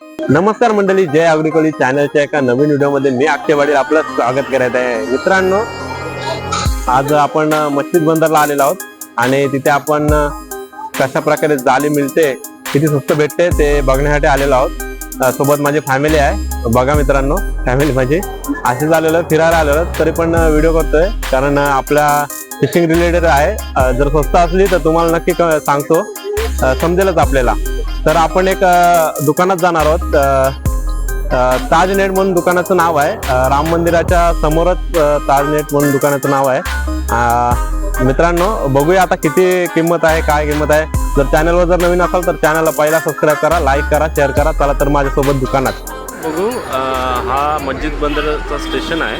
नमस्कार मंडळी जय अग्रिकोली चॅनलच्या एका नवीन व्हिडिओमध्ये मी अक्षयवाडी आपलं स्वागत करायचं आहे. मित्रांनो आज आपण अ, मस्जिद बंदरला आलेलो आहोत आणि तिथे आपण कशा प्रकारे जाळी मिळते किती स्वस्त भेटते ते बघण्यासाठी आलेलो आहोत. सोबत माझी फॅमिली आहे. बघा मित्रांनो फॅमिली माझी. असेच झालेलं फिरायला आलेलो तरी पण व्हिडिओ करतोय. कारण आपल्या फिशिंग रिलेटेड आहे. जर स्वस्त असली तर तुम्हाला नक्की सांगतो. समजेलच आपल्याला. तर आपण एक दुकानात जाणार आहोत. ताज नेट म्हणून दुकानाचं नाव आहे. राम मंदिराच्या समोरच ताज नेट म्हणून दुकानाचं नाव आहे. मित्रांनो बघूया आता किती किंमत आहे काय किंमत आहे. जर चॅनलवर जर नवीन असाल तर चॅनलला पहिला सबस्क्राईब करा लाईक करा शेअर करा चला तर माझ्यासोबत दुकानात. बघू हा मस्जिद बंदरचा स्टेशन आहे.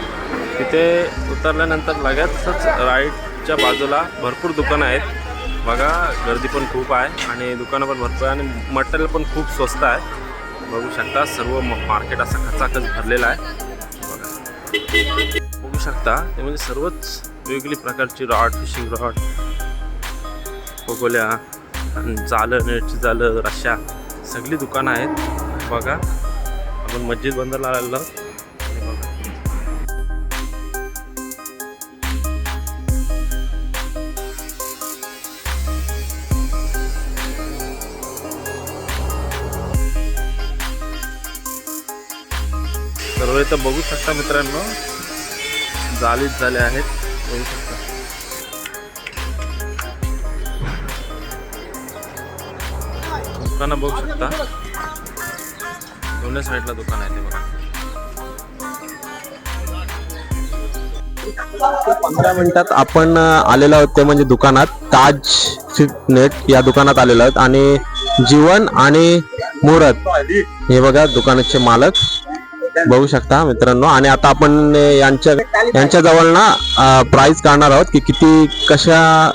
तिथे उतरल्यानंतर लगेचच राईटच्या बाजूला भरपूर दुकानं आहेत. बघा गर्दी पण खूप आहे आणि दुकानं पण भरपूर आहे आणि मटेरियल पण खूप स्वस्त आहे. बघू शकता सर्व मार्केट असा खचाखच भरलेला आहे. बघा. बघू शकता ते म्हणजे सर्वच वेगवेगळी प्रकारची रॉड फिशिंग रॉड पोगोल्या आणि जालं नेटची जालं रश्या सगळी दुकानं आहेत. बघा आपण मस्जिद बंदरला आलेलो सर्व इथं बघू शकता मित्रांनो. जालीच झाले आहेत. बघू शकता. दुकानं बघू शकता. दोन्ही साईडला दुकान आहे ते बघा. पंधरा मिनिटात आपण आलेलो आहोत ते म्हणजे दुकानात. ताज नेट या दुकानात आलेलो आहोत. आणि जीवन आणि मुहूर्त. हे बघा दुकानाचे मालक. बघू शकता मित्रांनो. आणि आता आपण यांच्या यांच्या जवळ ना प्राइस काढणार आहोत की किती कशा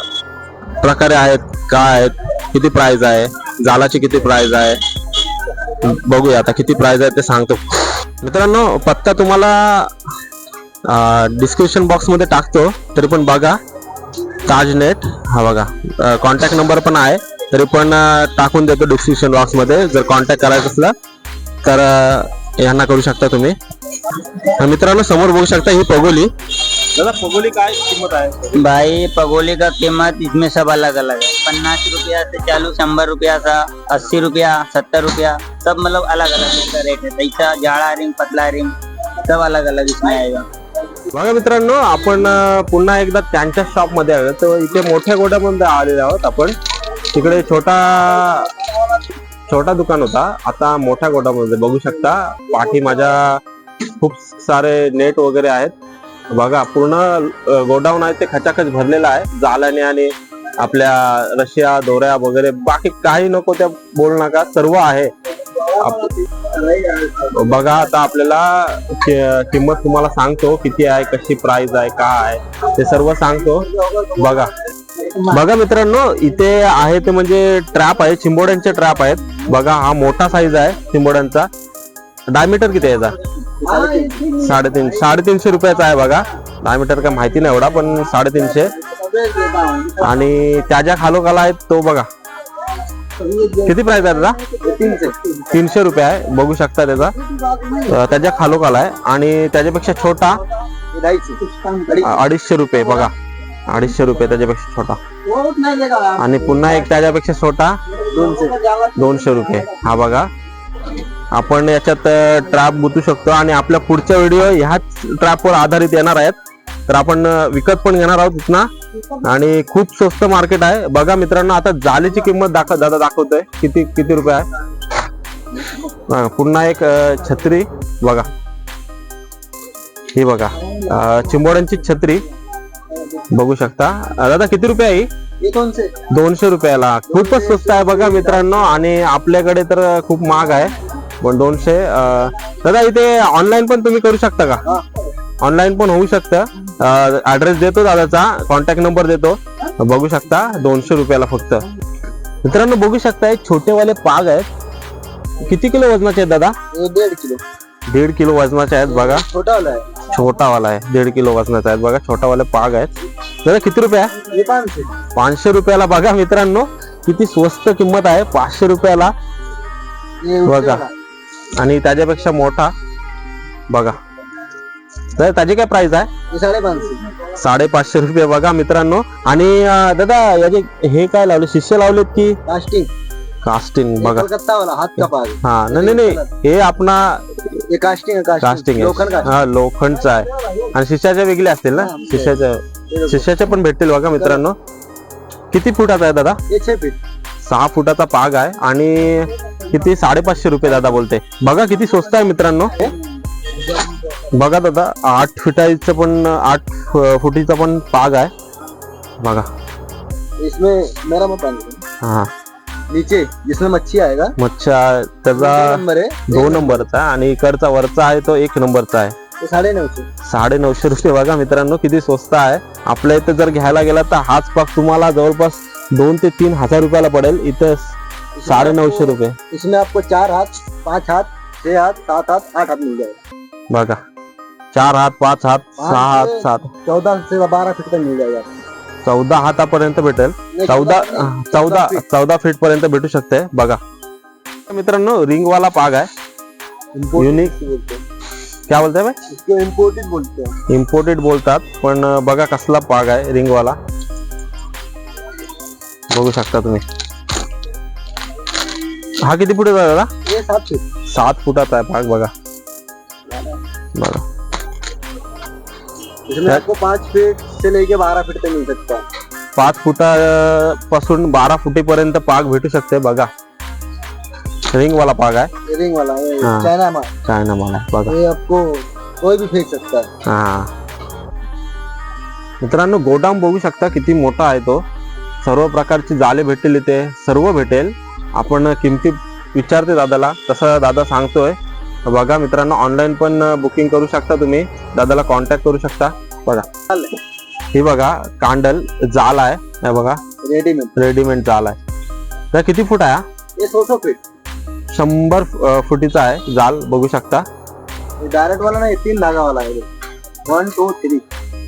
प्रकारे आहेत काय आहेत किती प्राइस आहे जालाची किती प्राइस आहे? बघूया आता किती प्राइस आहे ते सांगतो. मित्रांनो पत्ता तुम्हाला डिस्क्रिप्शन बॉक्समध्ये टाकतो तरी पण बघा. ताज नेट हा बघा. कॉन्टॅक्ट नंबर पण आहे तरी पण टाकून देतो डिस्क्रिप्शन बॉक्समध्ये. जर कॉन्टॅक्ट करायचं असलं तर यांना करू शकता तुम्ही. मित्रांनो समोर बघू शकता ही पगोली. दादा पगोली काय किंमत आहे? भाई पगोली का कीमत इसमें सब अलग अलग है। पन्नास रुपया से चालू शंबर रुपया सा अस्सी रुपया सत्तर रुपया सब मतलब अलग अलग इसका रेट है। तैसा जाड़ा रिंग पतला रिंग सब अलग अलग इसमें आएगा। बघा मित्रांनो आपण पुन्हा एकदा त्यांच्या शॉपमध्ये आलो तर इथे मोठ्या गोड्यामध्ये आलेले आहोत आपण. तिकडे छोटा छोटा दुकान होता. आता मोठ्या गोडामध्ये बघू शकता पाठी माझ्या खूप सारे नेट वगैरे आहेत. बघा पूर्ण गोडाऊन आहे ते खचाखच भरलेलं आहे. जाल्याने आणि आपल्या रशिया दोऱ्या वगैरे. बाकी काही नको त्या बोल नका. सर्व आहे. बघा आता आपल्याला किंमत तुम्हाला सांगतो. किती आहे कशी प्राइस आहे काय आहे ते सर्व सांगतो. बघा. बघा मित्रांनो इथे आहे ते म्हणजे ट्रॅप आहे चिंबोड्यांचे ट्रॅप आहेत. बघा हा मोठा साईज आहे चिंबोड्यांचा. डायमीटर किती आहे याचा? साडेतीन साडेतीनशे रुपयाचा आहे बघा. डायमीटर काय माहिती नाही एवढा पण साडेतीनशे. आणि त्याच्या खालोखाला आहे तो बघा. किती प्राइस आहे त्याचा? तीनशे रुपये आहे. बघू शकता त्याचा. त्याच्या खालोखाला आहे. आणि त्याच्यापेक्षा छोटा अडीचशे रुपये बघा. अडीचशे रुपये त्याच्यापेक्षा छोटा. आणि पुन्हा एक त्याच्यापेक्षा छोटा दोनशे. रुपये. हा बघा. आपण याच्यात ट्रॅप गुतू शकतो आणि आपल्या पुढच्या व्हिडिओ ह्याच ट्रॅपवर आधारित येणार आहेत. तर आपण विकत पण घेणार आहोत तिथनं आणि खूप स्वस्त मार्केट आहे. बघा मित्रांनो आता जालीची किंमत दाखव दादा दाखवतोय. किती किती रुपये आहे? पुन्हा एक छत्री. बघा. ही बघा. चिंबोड्यांची छत्री. बघू शकता. दादा किती रुपये आहे ही? दोनशे रुपयाला. खूपच स्वस्त आहे बघा मित्रांनो आणि आपल्याकडे तर खूप महाग आहे. पण दोनशे दादा इथे ऑनलाईन पण तुम्ही करू शकता का? ऑनलाईन पण होऊ शकतं. ऍड्रेस देतो दादाचा. कॉन्टॅक्ट नंबर देतो. बघू शकता दोनशे रुपयाला फक्त. मित्रांनो बघू शकता एक छोटेवाले पाग आहेत. किती किलो वजनाचे आहेत दादा? डेढ़ किलो. दीड किलो वजनाचे आहेत बघा. छोटा छोटावाला आहे दीड किलो वजनाचा आहे. बघा छोटावाले पाग आहेत. दादा किती रुपये आहे? पाचशे. रुपयाला बघा मित्रांनो किती स्वस्त किंमत आहे. पाचशे रुपयाला. बघा. आणि त्याच्यापेक्षा मोठा बघा. तर त्याची काय प्राइस आहे? ये साढ़े पाँच सौ साडेपाचशे रुपये बघा मित्रांनो. आणि दादा याचे हे काय लावले? शिष्य लावलेत की? कास्टिंग कास्टिंग बघा. पाग हा नाही नाही, नाही. हे आपणा कास्टिंग है कास्टिंग लोखंड आहे. का हा लोखंडचा आहे. आणि शिष्याच्या वेगळे असतील ना? शिष्याच्या शिष्याच्या पण भेटतील बघा मित्रांनो. किती फुटाचा आहे दादा? फीट सहा फुटाचा पाग आहे आणि किती? साडेपाचशे रुपये दादा बोलते बघा किती स्वस्त आहे मित्रांनो. बघा दादा आठ फुटाचं पण आठ फुटीचा पण पाग आहे. बघा. इसमें मेरा मत हा. नीचे जिसमें मच्छी आएगा। मच्छा त्याचा नंबर है। दोन नंबरचा आहे आणि इकडचा वरचा आहे तो एक नंबरचा आहे. ये साढ़े नौ सौ साडे नऊशे रुपये बघा मित्रांनो किती स्वस्त आहे. आपल्या इथे जर घ्यायला गेला तर हाच पाक तुम्हाला जवळपास दोन ते तीन हजार रुपयाला पडेल. इथं साडे नऊशे रुपये. इसमें आपको चार हाथ पांच हाथ छह हाथ सात हाथ आठ हाथ मिल जाएगा। बघा. चार हात पाच हात सहा हात सात. चौदह से बारह फीट तक मिल जाएगा। चौदा हातापर्यंत भेटेल. चौदा चौदा चौदा फीट पर्यंत भेटू शकते. बघा. मित्रांनो रिंग वाला पाग आहे. बोलते हैं क्या बोलताय बे इसको इम्पोर्टेड बोलते हैं इम्पोर्टेड बोलतात पण बघा कसला पाग आहे रिंग वाला बघू शकता तुम्ही. हा किती फुटाचा दादा? ये सात फीट सात फुटाचा आहे पाग बघा. बघा. इसमें आपको पाँच फीट से लेके बारह फीट तक मिल सकता है। पाच फुटा पासून बारा फुटीपर्यंत पाग भेटू शकते बघा। रिंग वाला पाग आहे। रिंग वाला ये हाँ। चाइना माल। काय ना मला बघा। ये आपको कोई भी फेंक सकता है। हा। मित्रांनो गोडाऊन बघू शकता किती मोठा आहे तो. सर्व प्रकारची जाले भेटेल इथे सर्व भेटेल. आपण किमती विचारते दादाला तसं दादा सांगतोय. बघा मित्रांनो ऑनलाईन पण बुकिंग करू शकता तुम्ही. दादाला कॉन्टॅक्ट करू शकता. बघा. ही बघा कांडल जाल आहे हे बघा. रेडीमेड रेडीमेड जाल आहे तर किती फूट आहे हा? फीट. शंभर फुटीचा आहे. जाल बघू शकता. डायरेक्ट वाला ना ये तीन धागा वाला है. वन टू थ्री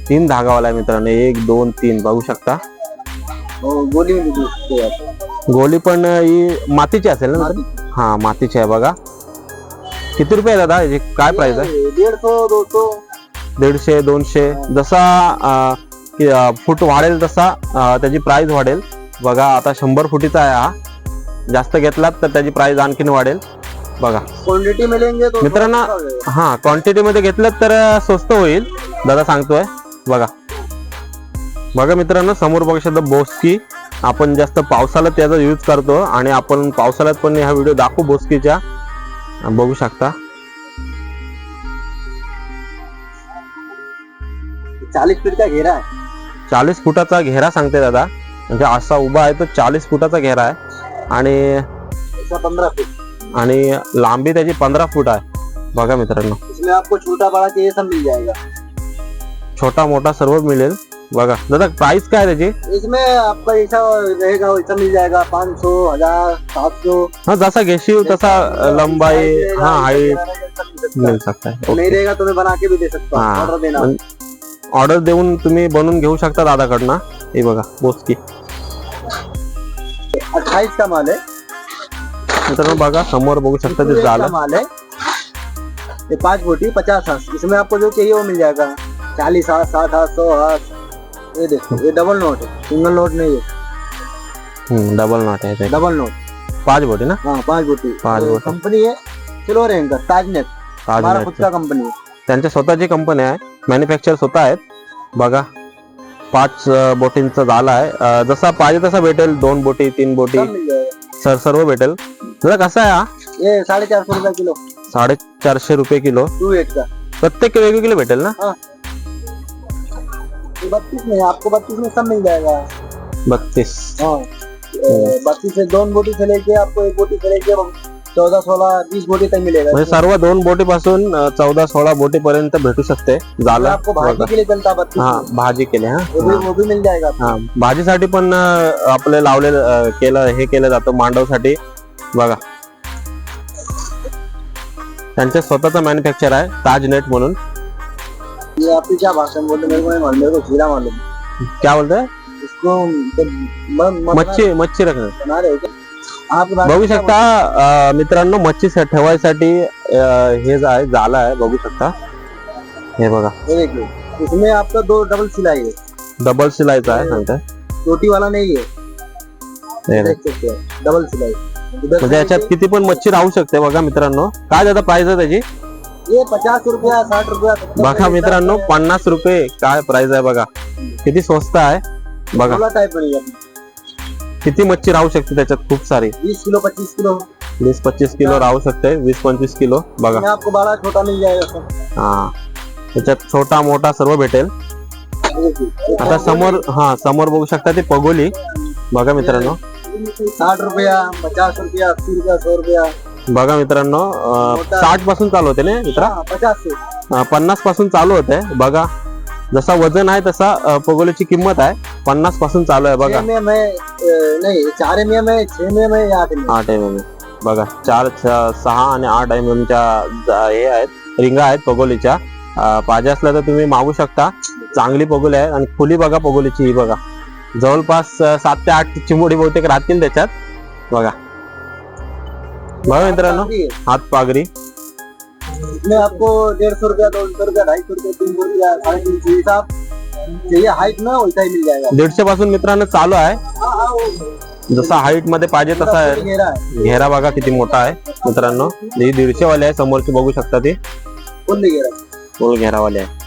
तीन धागावाला आहे मित्रांनो. एक दोन तीन. बघू शकता. और गोली में भी सकते हैं आप गोली पण ही मातीची असेल ना? हा मातीची आहे बघा. किती रुपये आहे दादा याची काय प्राइस आहे? ये डेढ़ सौ दो सौ दीडशे दोनशे. जसा अं, कि, अं, फूट वाढेल तसा अं, त्याची प्राइस वाढेल. बघा आता शंभर फुटीचा आहे हा. जास्त घेतलात तर त्याची प्राइस आणखीन वाढेल. बघा. क्वांटिटी में लेंगे तो मित्रांनो। हा क्वांटिटी मध्ये घेतलं तर अं, स्वस्त होईल. दादा सांगतोय. बघा. बघा मित्रांनो समोर बघू शकता बोस्की. आपण जास्त पावसाळ्यात त्याचा यूज करतो आणि आपण पावसाळ्यात पण हा व्हिडिओ दाखवू बोस्कीच्या. बघू शकता. चालीस फीट का घेरा. चाळीस फुटाचा घेरा सांगते दादा. म्हणजे असा उभा आहे तो चाळीस फुटाचा घेरा आहे. आणि पंद्रह फीट. आणि लांबी त्याची पंधरा फूट आहे. बघा मित्रांनो. इसमें आपको छोटा बड़ा चाहिए सब मिल जाएगा. छोटा मोठा सर्व मिळेल. बघा. दादा प्राइस काय आहे त्याची? इसमें आपका ऐसा रहेगा वैसा मिल जाएगा पाँच सौ हज़ार सात सौ. हा जसा घेशील तसा अं, लंबाई हा हाईट मिळू शकता नहीं रहेगा तो मैं बना के भी दे सकता हूँ हाँ। ऑर्डर देना। ऑर्डर देऊन तुम्ही बनवून घेऊ शकता दादाकडनं. हे बघा बोसकी. अट्ठाईस का माल है मित्रांनो बघा समोर बघू शकता ते का झालं. माल है ये पाँच बोटी पचास हाथ इसमें आपको जो चाहिए वो मिल जाएगा. चालीस हाथ साठ हाथ सौ हाथ ये देखो ये डबल नोट है सिंगल नोट नहीं है। डबल नॉट आहे ते. डबल नोट पाच बोटी ना? हाँ पाँच बोटी। पाँच बोटी। कंपनी है सिल्वर एंकर ताजनेट ताज हमारा खुद का कंपनी है। त्यांच्या स्वतःची कंपनी आहे. मॅन्युफॅक्चर स्वतः आहेत. बघा पाच अं, बोटींचा झाला आहे. अं, जसा पाहिजे तसा भेटेल. दोन बोटी तीन बोटी. सब मिल जाएगा। सर सर्व भेटेल. दादा कसा आहे हा? ये साढ़े चार सौ रुपया किलो. साडेचारशे रुपये किलो. टू एट का प्रत्येक वेगवेगळे भेटेल ना? बत्तीस में आपको बत्तीस में सब मिल जाएगा। बत्तीस। हाँ बत्तीस से दोन बोटी से लेके आपको एक बोटी से लेके चौदह सोलह बीस बोटी तक मिलेगा। म्हणजे सर्व दोन बोटी पासून चौदा सोळा बोटी पर्यंत भेटू शकते झालं. आपको भाजी के लिए चलता है बत्तीस हा। भाजी केली हा. मिल जाएगा। हा भाजीसाठी पण आपले लावलेलं अं, केलं हे केलं जातं मांडवसाठी. बघा. त्यांचे स्वतःचा मॅन्युफॅक्चर आहे ताज नेट म्हणून. ये क्या भाषा में बोलते मेरे को नहीं मालूम मेरे को खीरा मालूम क्या बोलते इसको तो म- म- मच्छी मच्छी रखणे बना रहे क्या बघू शकता अं, मित्रांनो मच्छी स- ठेवायसाठी अं, हे जे आहे जाळं आहे बघू शकता. हे बघा. इसमें आपका दो डबल सिलाई है. डबल शिलाईचा आहे सांगताय. छोटी वाला नहीं है हे बघा. सकते हैं. डबल सिलाई. म्हणजे याच्यात किती पण मच्छी राहू शकते बघा मित्रांनो. काय दादा प्राइस आहे त्याची? ये पचास रुपया साठ रुपया बघा मित्रांनो पन्नास रुपये काय प्राइस आहे बघा. किती स्वस्त आहे? बघा. किती मच्छी राहू शकते त्याच्यात? खूप सारी. बीस किलो पच्चीस किलो. वीस पच्चीस किलो राहू शकते. वीस पंचवीस किलो. बघा. आपको बड़ा छोटा मिल जाएगा हा. त्याच्यात छोटा मोठा सर्व भेटेल. आता समोर हा समोर बघू शकता ते पगोली. बघा मित्रांनो. साठ रुपया पचास रुपया अस्सी रुपया सौ रुपया. बघा मित्रांनो साठपासून चालू होते ना मित्रा? पन्नासपासून चालू होते बघा. जसा वजन आहे तसा पगोलीची किंमत आहे. पन्नासपासून चालू आहे बघा. नहीं चार एम एम आठ एम एम बघा चार सहा आणि आठ एम एम च्या हे आहेत रिंगा आहेत पगोलीच्या. पाहिजे असल्या तर तुम्ही मागू शकता. चांगली पगोली आहे आणि खुली बघा पगोलीची ही बघा. जवळपास सात ते आठ चिंबोडी बहुतेक राहतील त्याच्यात. बघा. बघा मित्रांनो। हात पागरी. इसमें आपको डेढ़ सौ रुपया दो सौ रुपया ढाई सौ रुपया तीन सौ रुपया साढ़े तीन सौ आप चाहिए हाइट ना वैसा ही मिल जाएगा। दीडशे पासून मित्रांनो चालू आहे. हाँ, हाँ, वो जसा हाईटमध्ये पाहिजे तसा आहे. घेरा है घेरा बघा किती मोठा आहे मित्रांनो. ही दीडशे वाले आहे समोरची बघू शकता ती. फुल घेरा. घेरावाले आहे.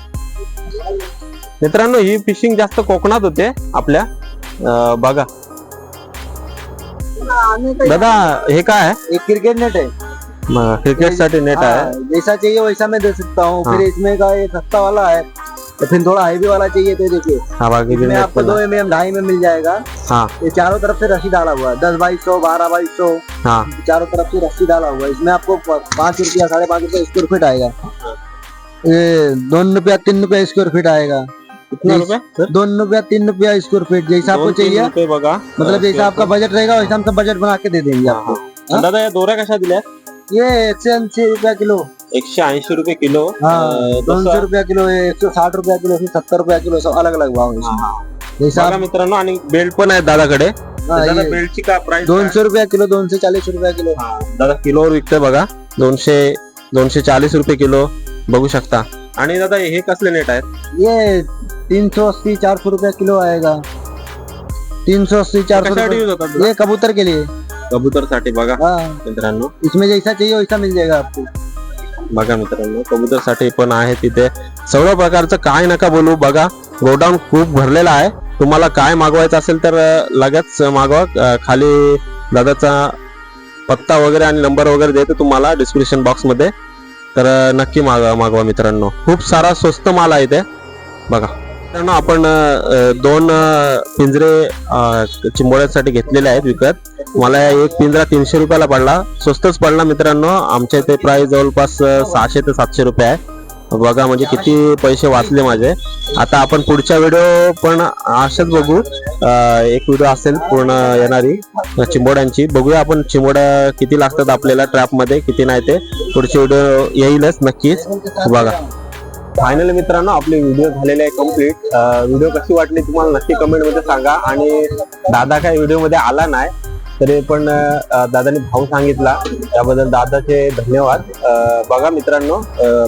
मित्रांनो ही फिशिंग जास्त कोकणात होते आपल्या. अं, बघा दादा हे काय? आहे एक क्रिकेट नेट है क्रिकेट साठी नेट आहे? हाँ, जैसा चाहिए वैसा मैं दे सकता हूँ हाँ। फिर इसमें का एक सस्ता वाला है तो फिर थोड़ा हैवी वाला चाहिए तो देखिए. हा बाकी इसमें नेट आपको दो. एम एम ढाई में मिल जाएगा. हाँ. ये चारों तरफ़ से रस्सी डाला हुआ है. दस बाईस सौ बारह बाईस सौ. हा. चारों तरफ़ से रस्सी डाला हुआ है. इसमें आपको पाँच रुपया साढ़े पाँच रुपया स्क्वायर फीट आएगा. ये दोन रुपया तीन रुपया स्क्वायर फीट आएगा. कितना रुपये सर दोन रुपया तीन रुपया स्क्वायर फीट जैसा आपको दोन तीन चाहिए। रुपये बघा मतलब जैसा आपका बजट रहेगा वैसा हम सब बजट बना के दे देंगे आपको हा. दादा या दोऱ्या कशा दिल्या ये एक सौ अस्सी रुपया किलो। एकशे ऐंशी रुपये किलो। हाँ अं, दोन सौ तसं- रुपया किलो है एक सौ साठ रुपया किलो एक सौ सत्तर रुपया किलो सब अलग अलग भाव है इसमें। जैसा बघा आप मित्रांनो आणि बेल्ट पण आहे दादाकडे. दादा ये बेल्टची का प्राइस दोनशे रुपया किलो दोनशे चाळीस रुपया किलो। दादा किलोवर विकतोय बघा. दोनशे दोनशे चाळीस रुपये किलो बघू शकता. आणि दादा हे कसले नेट आहेत? ये तीन सौ अस्सी चार सौ रुपया किलो आएगा। तीन सौ अस्सी चार सौ कशासाठी ये कबूतर के लिए। कबूतरसाठी बघा हाँ। मित्रांनो. इसमें जैसा चाहिए वैसा मिल जाएगा आपको। बघा मित्रांनो कबूतरसाठी पण आहे तिथे. सर्व प्रकारचं काय नका बोलू बघा. गोडाऊन खूप भरलेला आहे. तुम्हाला काय मागवायचं असेल तर अं, लगेच मागवा. अं, खाली दादाचा पत्ता वगैरे आणि नंबर वगैरे देतो तुम्हाला डिस्क्रिप्शन बॉक्समध्ये तर अं, नक्की मागवा मागवा मित्रांनो. खूप सारा स्वस्त माल आहे इथे. बघा. मित्रांनो आपण दोन पिंजरे चिंबोळ्यासाठी घेतलेले आहेत विकत. मला एक पिंजरा तीनशे रुपयाला पडला. स्वस्तच पडला मित्रांनो. आमच्या इथे प्राइस जवळपास सहाशे ते सातशे रुपये आहे. बघा म्हणजे किती पैसे वाचले माझे. आता आपण पुढच्या व्हिडिओ पण अशाच बघू. एक व्हिडिओ असेल पूर्ण येणारी चिंबोड्यांची बघूया आपण चिंबोड्या किती लागतात आपल्याला ट्रॅपमध्ये किती नाही ते. पुढचे व्हिडिओ येईलच नक्कीच. बघा. फायनली मित्रांनो आपले व्हिडिओ झालेले आहे कंप्लीट व्हिडिओ कशी वाटली तुम्हाला नक्की कमेंटमध्ये सांगा. आणि दादा काय व्हिडिओमध्ये आला नाही तरी पण दादाने भाऊ सांगितला. त्याबद्दल दादाचे धन्यवाद. बघा मित्रांनो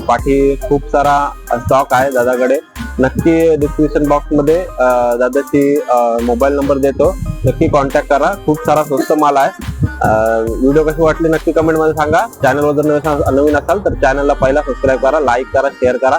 पाठी खूप सारा स्टॉक आहे दादाकडे. नक्की डिस्क्रिप्शन बॉक्समध्ये दादाची मोबाईल नंबर देतो. नक्की कॉन्टॅक्ट करा. खूप सारा स्वस्त माल आहे. व्हिडिओ कशी वाटली नक्की कमेंटमध्ये सांगा. चॅनलवर जर नवीन नवीन असाल तर चॅनलला पहिला सबस्क्राईब करा लाईक करा शेअर करा.